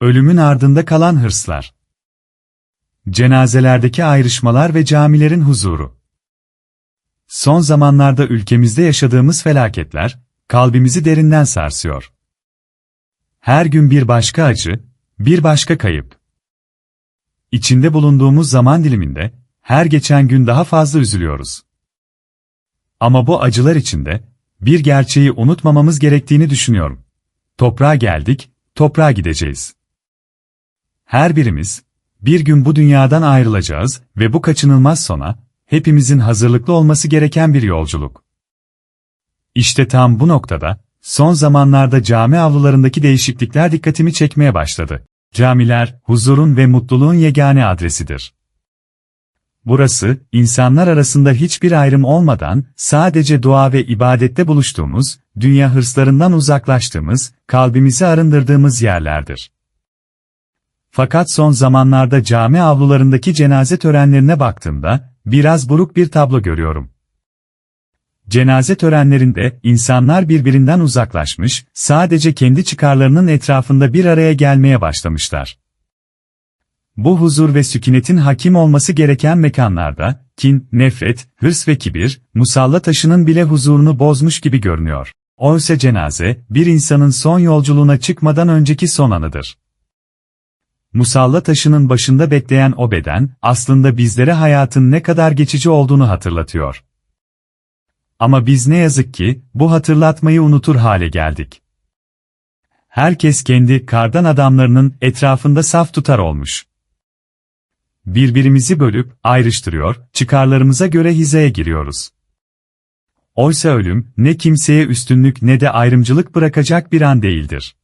Ölümün ardında kalan hırslar. Cenazelerdeki ayrışmalar ve camilerin huzuru. Son zamanlarda ülkemizde yaşadığımız felaketler, kalbimizi derinden sarsıyor. Her gün bir başka acı, bir başka kayıp. İçinde bulunduğumuz zaman diliminde, her geçen gün daha fazla üzülüyoruz. Ama bu acılar içinde, bir gerçeği unutmamamız gerektiğini düşünüyorum. Toprağa geldik, toprağa gideceğiz. Her birimiz, bir gün bu dünyadan ayrılacağız ve bu kaçınılmaz sona, hepimizin hazırlıklı olması gereken bir yolculuk. İşte tam bu noktada, son zamanlarda cami avlularındaki değişiklikler dikkatimi çekmeye başladı. Camiler, huzurun ve mutluluğun yegane adresidir. Burası, insanlar arasında hiçbir ayrım olmadan, sadece dua ve ibadette buluştuğumuz, dünya hırslarından uzaklaştığımız, kalbimizi arındırdığımız yerlerdir. Fakat son zamanlarda cami avlularındaki cenaze törenlerine baktığımda, biraz buruk bir tablo görüyorum. Cenaze törenlerinde insanlar birbirinden uzaklaşmış, sadece kendi çıkarlarının etrafında bir araya gelmeye başlamışlar. Bu huzur ve sükunetin hakim olması gereken mekanlarda, kin, nefret, hırs ve kibir, musalla taşının bile huzurunu bozmuş gibi görünüyor. Oysa cenaze, bir insanın son yolculuğuna çıkmadan önceki son anıdır. Musalla taşının başında bekleyen o beden, aslında bizlere hayatın ne kadar geçici olduğunu hatırlatıyor. Ama biz ne yazık ki, bu hatırlatmayı unutur hale geldik. Herkes kendi kardan adamlarının etrafında saf tutar olmuş. Birbirimizi bölüp, ayrıştırıyor, çıkarlarımıza göre hizaya giriyoruz. Oysa ölüm, ne kimseye üstünlük ne de ayrımcılık bırakacak bir an değildir.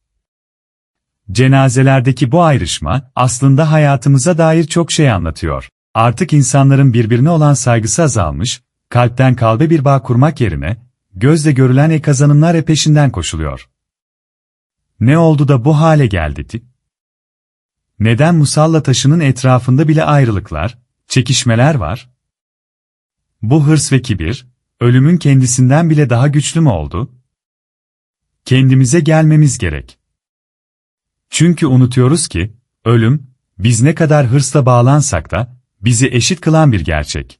Cenazelerdeki bu ayrışma, aslında hayatımıza dair çok şey anlatıyor. Artık insanların birbirine olan saygısı azalmış, kalpten kalbe bir bağ kurmak yerine, gözle görülen e kazanımlar peşinden koşuluyor. Ne oldu da bu hale geldi? Neden musalla taşının etrafında bile ayrılıklar, çekişmeler var? Bu hırs ve kibir, ölümün kendisinden bile daha güçlü mü oldu? Kendimize gelmemiz gerek. Çünkü unutuyoruz ki, ölüm, biz ne kadar hırsla bağlansak da, bizi eşit kılan bir gerçek.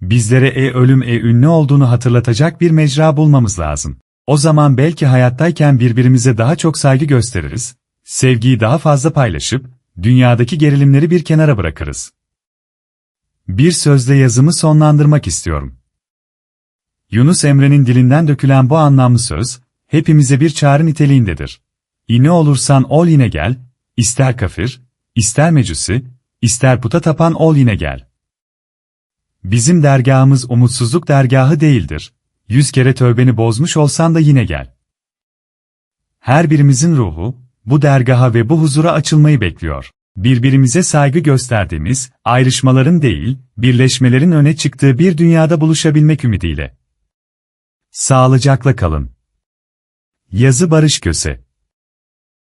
Bizlere e ölüm e ünlü olduğunu hatırlatacak bir mecra bulmamız lazım. O zaman belki hayattayken birbirimize daha çok saygı gösteririz, sevgiyi daha fazla paylaşıp, dünyadaki gerilimleri bir kenara bırakırız. Bir sözle yazımı sonlandırmak istiyorum. Yunus Emre'nin dilinden dökülen bu anlamlı söz, hepimize bir çağrı niteliğindedir. İne olursan ol yine gel, ister kafir, ister mecusi, ister puta tapan ol yine gel. Bizim dergahımız umutsuzluk dergahı değildir. Yüz kere tövbeni bozmuş olsan da yine gel. Her birimizin ruhu, bu dergaha ve bu huzura açılmayı bekliyor. Birbirimize saygı gösterdiğimiz, ayrışmaların değil, birleşmelerin öne çıktığı bir dünyada buluşabilmek ümidiyle. Sağlıcakla kalın. Yazı Barış Köse